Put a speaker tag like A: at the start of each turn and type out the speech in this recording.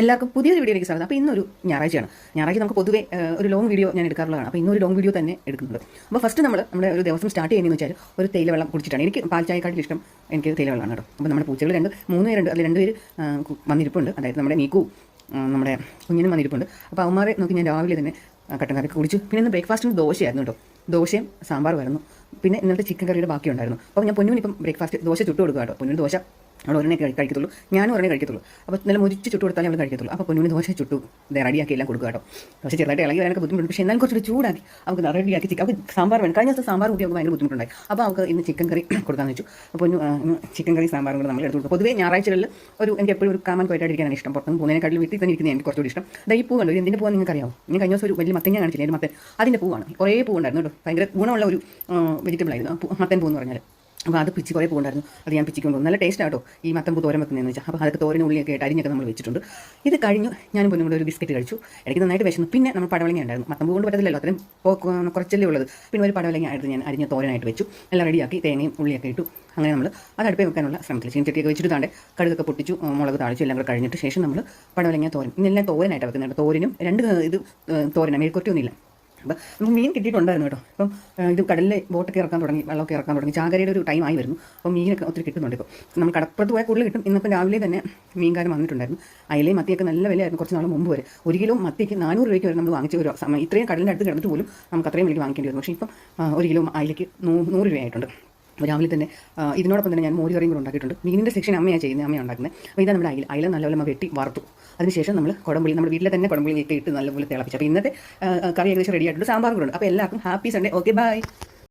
A: എല്ലാവർക്കും പുതിയൊരു വീഡിയോയിലേക്ക് സ്വാഗതം. അപ്പോൾ ഇന്നൊരു ഞായറാഴ്ചയാണ്. ഞായറാഴ്ച നമുക്ക് പൊതുവേ ഒരു ലോങ് വീഡിയോ ഞാൻ എടുക്കാറുള്ളതാണ്. അപ്പോൾ ഇന്നൊരു ലോങ് വീഡിയോ തന്നെ എടുക്കുന്നുണ്ട് അപ്പോൾ ഫസ്റ്റ് നമ്മൾ നമ്മുടെ ഒരു ദിവസം സ്റ്റാർട്ട് ചെയ്യുന്നതെന്ന് വെച്ചാൽ ഒരു തേയില വെള്ളം കുടിച്ചിട്ടാണ്. എനിക്ക് പാൽ ചായക്കാട്ടിൽ ഇഷ്ടം എനിക്ക് തേയില വെള്ളമാണ് കേട്ടോ. അപ്പോൾ നമ്മുടെ പൂച്ചകൾ രണ്ട് മൂന്ന് പേരുണ്ട്. അതിൽ രണ്ട് പേര് വന്നിരിപ്പുണ്ട്. അതായത് നമ്മുടെ നീക്കു നമ്മുടെ കുഞ്ഞിനും വന്നിരിപ്പുണ്ട്. അപ്പോൾ അവന്മാരെ നോക്കി ഞാൻ രാവിലെ തന്നെ കട്ടൻ കാപ്പി കുടിച്ചു. പിന്നെ ഇന്ന് ബ്രേക്ക്ഫാസ്റ്റിന് ദോശയായിരുന്നു കേട്ടോ. ദോശയും സാമ്പാറുമായിരുന്നു പിന്നെ ഇന്നത്തെ ചിക്കൻ കറിയുടെ ബാക്കി ഉണ്ടായിരുന്നു അപ്പോൾ ഞാൻ പൊന്നുവിന് ഇപ്പം ബ്രേക്ക്ഫാസ്റ്റ് ദോശ ചുട്ട് കൊടുക്കുക കേട്ടോ. പൊന്നിന് ദോശ അവൾ ഒരെണ്ണം കഴിക്കത്തുള്ളൂ. ഞാനും ഒരെണ്ണം കഴിക്കത്തുള്ളൂ. അപ്പോൾ നല്ല മുരിച്ച് ചുട്ട് കൊടുത്താലേ അവൾ കഴിക്കത്തുള്ളൂ. അപ്പോൾ പൊന്നുവിന് ദോശ ചുട്ടു. റെഡിയാക്കി എല്ലാം കൊടുക്കുക കേട്ടോ. പക്ഷേ ചെറുതായിട്ട് ഇളകി വരാനൊക്കെ ബുദ്ധിമുട്ടുണ്ട്. പക്ഷേ എന്നാലും കുറച്ചുകൂടി ചൂടാക്കി അവൾക്ക് റെഡിയാക്കി ചിക്കൻ. അവൾക്ക് സാമ്പാർ വേണം. കഴിഞ്ഞ ദിവസം സാമ്പാർ കൂട്ടി അവൾക്ക് ഭയങ്കര ബുദ്ധിമുട്ടുണ്ടായി. അപ്പോൾ അവൾക്ക് ഇന്ന് ചിക്കൻ കറി കൊടുക്കാമെന്ന് വെച്ചു. അപ്പോൾ ചിക്കൻ കറി സാമ്പാർ കൂടെ നമ്മൾ എടുത്തു കൊടുക്കും പൊതുവേ ഞായറാഴ്ചകളിൽ ഒരു എനിക്ക് എപ്പോഴും ഒരു കാമൻ പോയിട്ടായിരിക്കാനാണ് ഇഷ്ടം. പുറത്തുനിന്ന് പോകുന്നതിനെക്കാട്ടിലും വീട്ടിൽ തന്നെ ഇരിക്കുന്നത് എനിക്ക് കുറച്ചുകൂടി ഇഷ്ടം. ദൈ പൂ കണ്ടു എന്തിന്റെ പൂവാണ് നിങ്ങൾക്ക് അറിയാമോ ഞാൻ കഴിഞ്ഞ ദിവസം ഒരു വലിയ മത്തങ്ങ കാണിച്ചില്ലേ? ഒരു മത്തൻ. അതിന്റെ പൂവാണ്. കുറേ പൂവുണ്ടായിരുന്നു കേട്ടോ. ഭയങ്കര ഗുണമുള്ള ഒരു വെജിറ്റബിൾ ആയിരുന്നു. മത്തൻ പൂ എന്ന് പറഞ്ഞാൽ അപ്പോൾ അത് പിച്ചി കുറേ പോകുണ്ടായിരുന്നു. അത് ഞാൻ പിച്ചിക്കൊണ്ട് കൊണ്ടു നല്ല ടേസ്റ്റ് ആട്ടോ ഈ മത്തമ്പൂ തോരൻ വെക്കുന്നതെന്ന് വെച്ചാൽ അപ്പോൾ അതൊക്കെ തോരൻ ഉള്ളിയൊക്കെ ആയിട്ട് അരിഞ്ഞൊക്കെ നമ്മൾ വെച്ചിട്ടുണ്ട്. ഇത് കഴിഞ്ഞു ഞാനും പൊന്നും കൂടെ ഒരു ബിസ്ക്കറ്റ് കഴിച്ചു. ഇടയ്ക്ക് നന്നായിട്ട് വിശന്നു. പിന്നെ നമ്മൾ പടവലങ്ങ ഉണ്ടായിരുന്നു. മത്തമ്പൂ കൊണ്ട് പറ്റത്തില്ലല്ലോ. അത്രയും കുറച്ചല്ലേ ഉള്ളത്. പിന്നെ ഒരു പടവലങ്ങ ആയിരുന്നു ഞാൻ അരിഞ്ഞ തോരനായിട്ട് വെച്ചു. എല്ലാം റെഡിയാക്കി തേങ്ങയും ഉള്ളിയൊക്കെ ഇട്ടു. അങ്ങനെ നമ്മൾ അത് അടുപ്പേ വെക്കാനുള്ള ശ്രമത്തിൽ. ചീനച്ചട്ടിയൊക്കെ വെച്ചിട്ട് താണ്ടെ കടുകൊക്കെ പൊട്ടിച്ചു മുളക് താളിച്ചു എല്ലാം കൂടെ കഴിഞ്ഞിട്ട് ശേഷം നമ്മൾ പടവലങ്ങ തോരൻ. ഇന്നെല്ലാം തോരനായിട്ട് വെക്കുന്നുണ്ട് തോരനും രണ്ട് ഇത് തോരനാണ് മെഴുക്കൊറ്റൊന്നുമില്ല അപ്പം നമുക്ക് മീൻ കിട്ടിയിട്ടുണ്ടായിരുന്നു കേട്ടോ. അപ്പം ഇത് കടലിൽ ബോട്ടൊക്കെ ഇറക്കാൻ തുടങ്ങി വെള്ളമൊക്കെ ഇറക്കാൻ തുടങ്ങി. ചാകരയുടെ ഒരു ടൈം ആയി വരുന്നു. അപ്പം മീനൊക്കെ ഒത്തിരി കിട്ടുന്നുണ്ട് ഇപ്പോൾ നമ്മൾ കടപ്പുറത്ത് പോയാൽ കൂടുതൽ കിട്ടും. ഇന്നിപ്പം രാവിലെ തന്നെ മീൻകാരൻ വന്നിട്ടുണ്ടായിരുന്നു. അയിലയും മത്തിയൊക്കെ നല്ല വിലയായിരുന്നു കുറച്ച് നാൾ മുമ്പ് വരെ. ഒരു കിലോ മത്തിക്ക് നാനൂറ് രൂപയ്ക്ക് വരെ നമ്മൾ വാങ്ങിച്ച ഒരു സമയം. ഇത്രയും കടലിന്റെ അടുത്ത് കിടന്നിട്ട് പോലും നമുക്ക് അത്രയും വിലയ്ക്ക് വാങ്ങിക്കേണ്ടി വരുന്നു പക്ഷേ ഇപ്പം ഒരു കിലോ അയിലേക്ക് നൂ- നൂറ് രൂപയായിട്ടുണ്ട്. അപ്പോൾ രാവിലെ തന്നെ ഇതിനോടൊപ്പം തന്നെ ഞാൻ മോര് കറിയും കൂടെ ഉണ്ടാക്കിയിട്ടുണ്ട്. മീനിന്റെ സെക്ഷൻ അമ്മയാണ് ചെയ്യുന്നത് അമ്മയാണ് ഉണ്ടാക്കുന്നത് അപ്പോൾ ഇതാണ് നമ്മുടെ അയില അയില നല്ലപോലെ നമ്മൾ വെട്ടി വറുത്തു അതിനുശേഷം നമ്മൾ കുടമ്പുളി നമ്മുടെ വീട്ടിലെ തന്നെ കുടംപുളിയൊക്കെ ഇട്ട് നല്ലപോലെ തിളപ്പിച്ചു. അപ്പോൾ ഇന്നത്തെ കറി ഏകദേശം റെഡി ആയിട്ടുണ്ട്. സാമ്പാർ കൂടെ ഉണ്ട്. അപ്പോൾ എല്ലാവർക്കും ഹാപ്പി സൺഡേ ഓക്കെ ബൈ